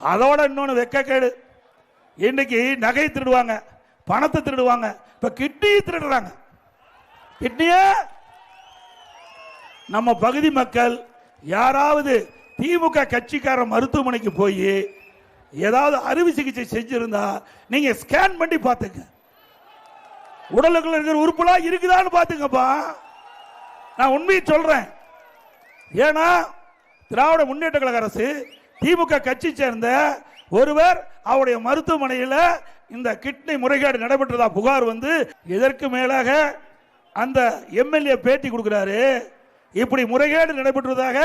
அதோட இன்னொன்று வெக்கக்கேடு இன்னைக்கு நகை திருடுவாங்க பணத்தை திருடுவாங்க இப்ப கிட்னி திருடுறாங்க. கிட்னிய? நம்ம பகுதி மக்கள் யாராவது திமுக கட்சிக்கார மருத்துவமனைக்கு போய் ஏதாவது அறுவை சிகிச்சை செஞ்சிருந்தா நீங்க ஸ்கேன் பண்ணி பார்த்துங்க. உடலுக்குள்ள இருக்கிற உறுப்புலாம் இருக்குதான்னு பார்த்துங்கப்பா. நான் உண்மையை சொல்றேன். ஏன்னா திராவிட முன்னேற்ற கழக அரசு திமுக கட்சி சேர்ந்த ஒருவர் அவருடைய மருத்துவமனையில் இந்த கிட்னி முறைகேடு நடைபெற்றதா புகார் வந்து இதற்கு மேலாக அந்த எம்எல்ஏ பேட்டி கொடுக்கிறாரு. இப்படி முறைகேடு நடைபெற்றதாக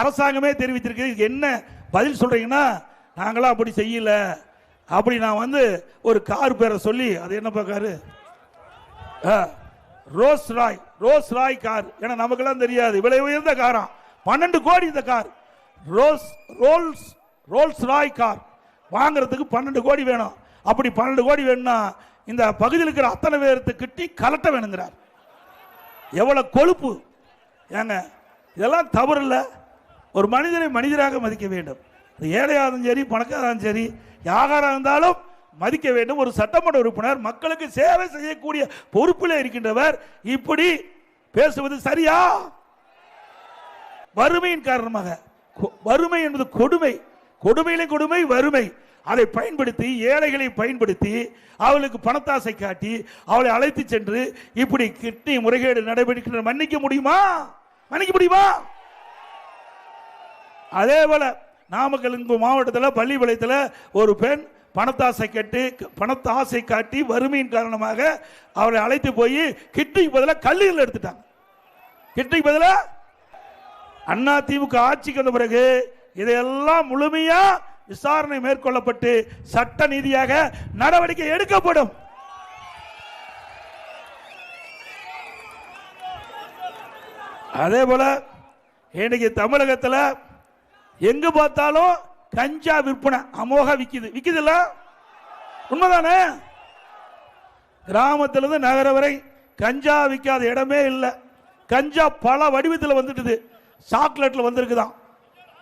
அரசாங்கமே தெரிவித்திருக்கு என்ன பதில் சொல்றீங்கன்னா நாங்களாம் அப்படி செய்யல. அப்படி நான் வந்து ஒரு கார் பேரை சொல்லி அது என்ன பார்க்காரு ஆ, Rolls Royce Rolls Royce car. ஏன்னா நமக்கெல்லாம் தெரியாது. விலை உயர்ந்த காராம் பன்னெண்டு கோடி இந்த car. Rolls Rolls Rolls Royce car வாங்குறதுக்கு பன்னெண்டு கோடி வேணும். அப்படி பன்னெண்டு கோடி வேணும்னா இந்த பகுதியில் இருக்கிற அத்தனை பேர்த்து கிட்டி கலட்ட வேணுங்கிறார். எவ்வளோ கொழுப்பு. ஏங்க இதெல்லாம் தவறு இல்லை. ஒரு மனிதனை மனிதராக மதிக்க வேண்டும். ஏழையாக சரி பணக்காராலும் சரி யாராக இருந்தாலும் மதிக்க வேண்டும். ஒரு சட்டமன்ற உறுப்பினர் மக்களுக்கு சேவை செய்யக்கூடிய பொறுப்பில் இருக்கின்றவர். இப்படி பேசுவது சரியா? வறுமையின் காரணமாக. வறுமை என்பது கொடுமை. கொடுமையிலும் கொடுமை வறுமை. அதை பயன்படுத்தி ஏழைகளை பயன்படுத்தி அவளுக்கு பணத்தாசை காட்டி அவளை அழைத்து சென்று இப்படி கிட்னி முறைகேடு நடைபெறுகின்ற மன்னிக்க முடியுமா? மன்னிக்க முடியுமா? அதே போல நாமக்கல் மாவட்டத்தில் பள்ளிப்பாளையத்தில் ஒரு பெண் பணத்தாசை கட்டி பணத்தாசை காட்டி வறுமையின் காரணமாக அவளை அழைத்து போய் கிட்னிக்கு பதிலாக கல்லீரல் எடுத்துட்டாங்க. கிட்னிக்கு பதிலாக அண்ணா திமுக ஆட்சிக்கு வந்த பிறகு இதையெல்லாம் முழுமையா விசாரணை மேற்கொள்ளப்பட்டு சட்ட நீதியாக நடவடிக்கை எடுக்கப்படும். அதே போல இன்னைக்கு தமிழகத்தில் எங்க பார்த்தாலும் கஞ்சா விற்பனை அமோக விக்குது. விக்குதுல்ல? உண்மைதானே? கிராமத்திலிருந்து நகர வரை கஞ்சா விற்காத இடமே இல்லை. கஞ்சா பல வடிவத்தில் வந்துட்டுது. சாக்லேட்டில் வந்திருக்குதான்.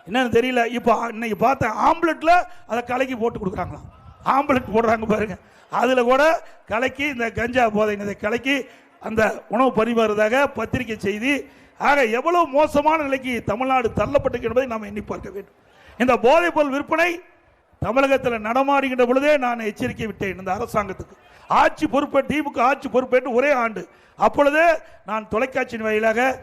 என்னன்னு தெரியல. இப்போ இன்னைக்கு பார்த்தேன் ஆம்லெட்டில் அதை கலக்கி போட்டு கொடுக்குறாங்களாம். ஆம்லெட் போடுறாங்க பாருங்க. அதில் கூட கலக்கி இந்த கஞ்சா போதை இதை கலக்கி அந்த உணவு பரிமாறுவதாக பத்திரிகை செய்தி. ஆக எவ்வளவு மோசமான நிலைக்கு தமிழ்நாடு தள்ளப்பட்டிருக்கு என்பதை நாம் எண்ணி பார்க்க வேண்டும். இந்த போதைப் பொருள் விற்பனை தமிழகத்தில் நடமாடுகின்ற பொழுதே நான் எச்சரிக்கை விட்டேன் இந்த அரசாங்கத்துக்கு. ஆட்சி பொறுப்பேற்று திமுக ஆட்சி பொறுப்பேற்று ஒரே ஆண்டு. அப்பொழுதே நான் தொலைக்காட்சியின் வாயிலாக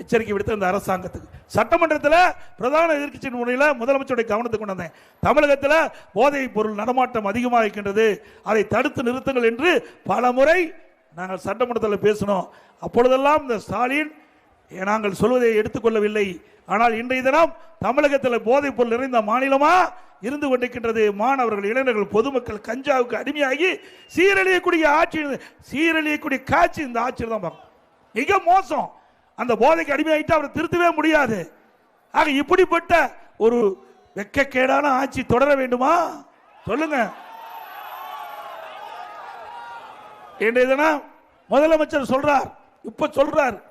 எச்சரிக்கை விடுத்த இந்த அரசாங்கத்துக்கு. சட்டமன்றத்தில் பிரதான எதிர்க்கட்சியின் முறையில் முதலமைச்சருடைய கவனத்துக்கு கொண்டு வந்தேன். தமிழகத்தில் போதைப் பொருள் நடமாட்டம் அதிகமாக இருக்கின்றது. அதை தடுத்து நிறுத்துங்கள் என்று பல முறை நாங்கள் சட்டமன்றத்தில் பேசினோம். அப்பொழுதெல்லாம் இந்த ஸ்டாலின் நாங்கள் சொல்வதை எடுத்துக்கொள்ளவில்லை. ஆனால் இன்றைய தினம் தமிழகத்தில் போதைப் பொருள் நிறைந்த மாநிலமா இருந்து கொண்டிருக்கின்றது. மாணவர்கள் இளைஞர்கள் பொதுமக்கள் கஞ்சாவுக்கு அடிமையாகி சீரழியக்கூடிய ஆட்சி சீரழியக்கூடிய காட்சி இந்த ஆட்சியில் தான் பார்க்கணும். மிக மோசம். அந்த போதைக்கு அடிமையாயிட்டு அவரை திருத்தவே முடியாது. ஆக இப்படிப்பட்ட ஒரு வெக்கக்கேடான ஆட்சி தொடர வேண்டுமா? சொல்லுங்க. முதலமைச்சர் சொல்றார் இப்ப சொல்றார்.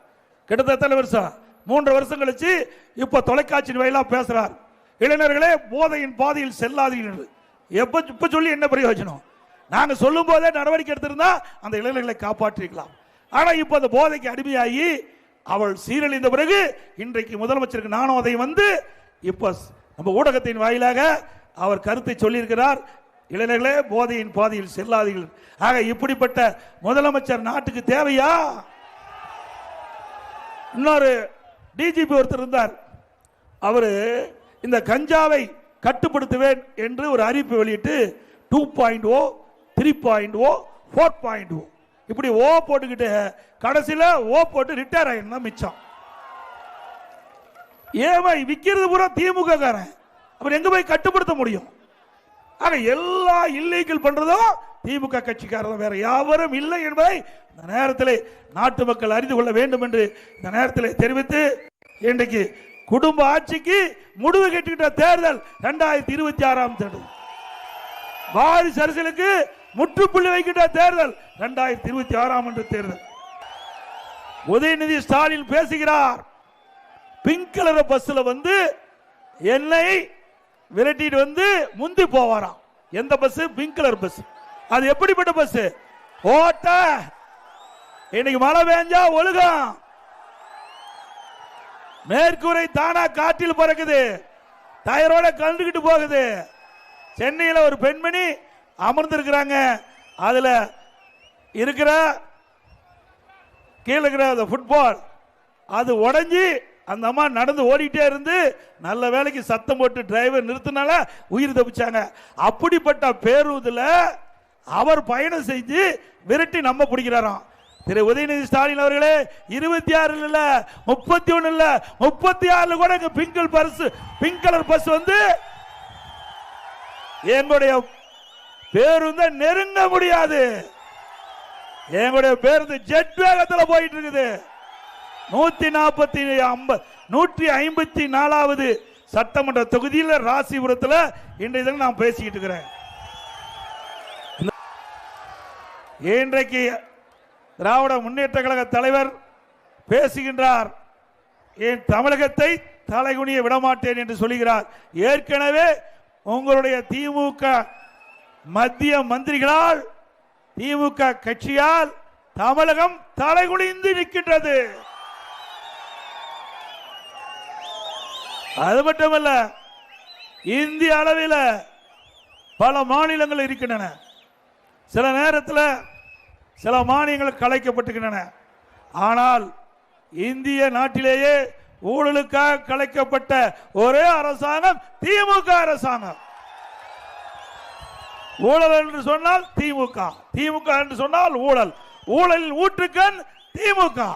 கிட்டத்தட்ட வருஷம்? மூன்று வருஷம் கழிச்சு இப்ப தொலைக்காட்சி வாயிலாக பேசுறார். இளைஞர்களே போதையின் பாதையில் செல்லாதீர்கள். என்று. எப்ப இப்ப சொல்லி என்ன பிரயோஜனம்? நாங்க சொல்லும் போதே நடவடிக்கை எடுத்திருந்தா அந்த இளைஞர்களை காப்பாற்றிருக்கலாம். ஆனா இப்ப அந்த போதைக்கு அடிமையாகி அவள் சீரழிந்த பிறகு இன்றைக்கு முதலமைச்சருக்கு நானும் அதை வந்து இப்போ நம்ம ஊடகத்தின் வாயிலாக அவர் கருத்தை சொல்லியிருக்கிறார். இளைஞர்களே போதையின் பாதையில் செல்லாதீர்கள். ஆக இப்படிப்பட்ட முதலமைச்சர் நாட்டுக்கு தேவையா? இன்னொரு டிஜிபி ஒருத்தர் இருந்தார். அவரு இந்த கஞ்சாவை கட்டுப்படுத்துவேன் என்று ஒரு அறிவிப்பு வெளியிட்டு two point O three point O four point O இப்படி ஓ போட்டுக்கிட்டு கடைசியில் ஓ போட்டு ரிட்டையர் ஆயிடுனா மிச்சம். ஏமா விற்கிறது பூரா திமுக காரன் அப்புறம் எங்க போய் கட்டுப்படுத்த முடியும்? ஆக எல்லா இல்லீகல் பண்றதும் திமுக கட்சிக்காரர் வேற யாவரும் இல்லை என்பதை இந்த நேரத்தில் நாட்டு மக்கள் அறிந்து கொள்ள வேண்டும் என்று இந்த நேரத்தில் தெரிவித்து இன்றைக்கு குடும்ப ஆட்சிக்கு முடிவு கட்டுகின்ற தேர்தல் இரண்டாயிரத்தி இருபத்தி ஆறாம் தேர்தல் வாரிசு அரசியலுக்கு முற்றுப்புள்ளி வைக்கின்ற தேர்தல் இரண்டாயிரத்தி இருபத்தி ஆறாம் ஆண்டு தேர்தல். உதயநிதி ஸ்டாலின் பேசுகிறார். பிங்க் கலர் பஸ்ல வந்து என்னை விரட்டிட்டு வந்து முந்தி போவாராம். எந்த பஸ் பிங்க் கலர் பஸ் அது எப்படிப்பட்ட பஸ் ஓட்ட. இன்னைக்கு மழை பெஞ்சா ஒழுகும். மேற்கூரை தானா காற்றில் பறக்குது. டயரோட கலந்துக்கிட்டு போகுது. சென்னையில ஒரு பெண்மணி அமர்ந்திருக்கிறாங்க. அதுல இருக்கிற கீழே இருக்கிற அந்த ஃபுட்பால் அது உடஞ்சி அந்த அம்மா நடந்து ஓடிட்டே இருந்து நல்ல வேலைக்கு சத்தம் போட்டு டிரைவர் நிறுத்தினால உயிர் தப்பிச்சாங்க. அப்படிப்பட்ட பேருந்துல அவர் பயணம் செஞ்சு விரட்டி நம்ம பிடிக்கிறாராம். திரு உதயநிதி ஸ்டாலின் அவர்களே இருபத்தி ஆறு இல்ல முப்பத்தி ஒண்ணு இல்ல முப்பத்தி ஆறுல கூட இங்க பிங்க் பிங்க் கலர் பஸ் வந்து எங்களுடைய பேருந்தை நெருங்க முடியாது. எங்களுடைய பேருந்து ஜெட் வேகத்தில் போயிட்டு இருக்குது நூத்தி நாற்பத்தி ஐம்பது நூற்றி ஐம்பத்தி நாலாவது சட்டமன்ற தொகுதியில் ராசிபுரத்தில் இன்றைய தினம் நான் பேசிக்கிட்டு இருக்கிறேன். இன்றைக்கு திராவிட முன்னேற்ற கழக தலைவர் பேசுகின்றார். என் தமிழகத்தை தலைகுனிய விடமாட்டேன் என்று சொல்லுகிறார். ஏற்கனவே உங்களுடைய திமுக மத்திய மந்திரிகளால் திமுக கட்சியால் தமிழகம் தலைகுனிந்து நிற்கின்றது. அது மட்டுமல்ல இந்திய அளவில் பல மாநிலங்கள் இருக்கின்றன. சில நேரத்தில் சில மானியங்கள் கலைக்கப்பட்டுகின்றன. ஆனால் இந்திய நாட்டிலேயே ஊழலுக்காக கலைக்கப்பட்ட ஒரே அரசாங்கம் திமுக அரசாங்கம். ஊழல் என்று சொன்னால் திமுக. திமுக என்று சொன்னால் ஊழல். ஊழலில் ஊற்றுக்கண் திமுக.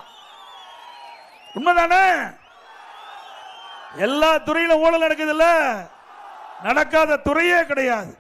உண்மைதானே? எல்லா துறையிலும் ஊழல் நடக்குது இல்ல நடக்காத துறையே கிடையாது.